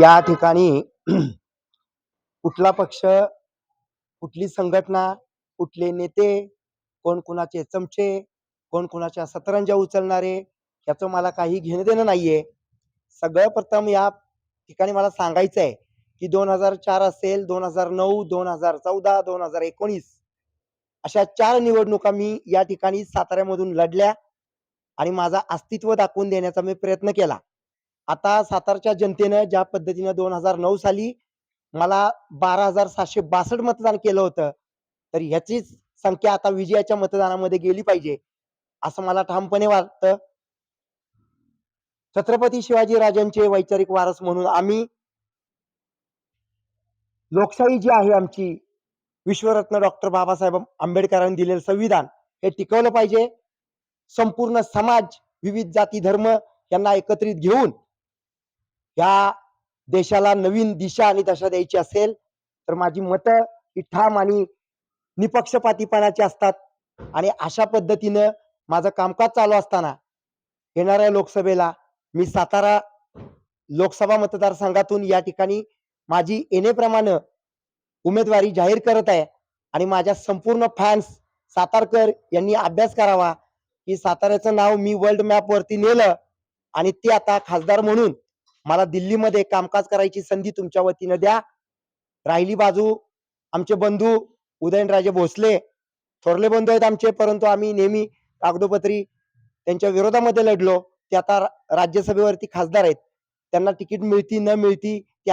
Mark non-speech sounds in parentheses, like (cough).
या ठिकाणी (clears throat) कुठला पक्ष कुठली संघटना कुठले नेते कोण कोणाचे चमचे कोण कुणाच्या सतरंजा उचलणारे याचं मला काही घेणं देणं नाहीये. सगळं प्रथम या ठिकाणी मला सांगायचं आहे की दोन हजार चार असेल दोन हजार नऊ दोन हजार चौदा दोन हजार एकोणीस अशा चार निवडणुका मी या ठिकाणी साताऱ्यामधून लढल्या आणि माझा अस्तित्व दाखवून देण्याचा मी प्रयत्न केला. आता सातारच्या जनतेनं ज्या पद्धतीनं दोन हजार नऊ साली मला बारा हजार सातशे बासष्ट मतदान केलं होतं तर ह्याचीच संख्या आता विजयाच्या मतदानामध्ये गेली पाहिजे असं मला ठामपणे वाटतं. छत्रपती शिवाजी राजांचे वैचारिक वारस म्हणून आम्ही लोकशाही जी आहे आमची विश्वरत्न डॉक्टर बाबासाहेब आंबेडकरांनी दिलेलं संविधान हे टिकवलं पाहिजे. संपूर्ण समाज विविध जाती धर्म यांना एकत्रित घेऊन या देशाला नवीन दिशा आणि दशा द्यायची असेल तर माझी मतं ही ठाम आणि निपक्षपातीपणाची असतात. आणि अशा पद्धतीनं माझं कामकाज चालू असताना येणाऱ्या लोकसभेला मी सातारा लोकसभा मतदारसंघातून या ठिकाणी माझी येणेप्रमाणे उमेदवारी जाहीर करत आहे आणि माझ्या संपूर्ण फॅन्स सातारकर यांनी अभ्यास करावा. की साताऱ्याचं नाव मी वर्ल्ड मॅप वरती नेलं आणि ते आता खासदार म्हणून मला दिल्लीमध्ये कामकाज करायची संधी तुमच्या वतीनं द्या. राहिली बाजू. आमचे बंधू उदयनराजे भोसले. थोरले बंधू आहेत आमचे परंतु आम्ही नेहमी कागदोपत्री त्यांच्या विरोधामध्ये लढलो. ते आता राज्यसभेवरती खासदार आहेत. त्यांना तिकीट मिळती न मिळती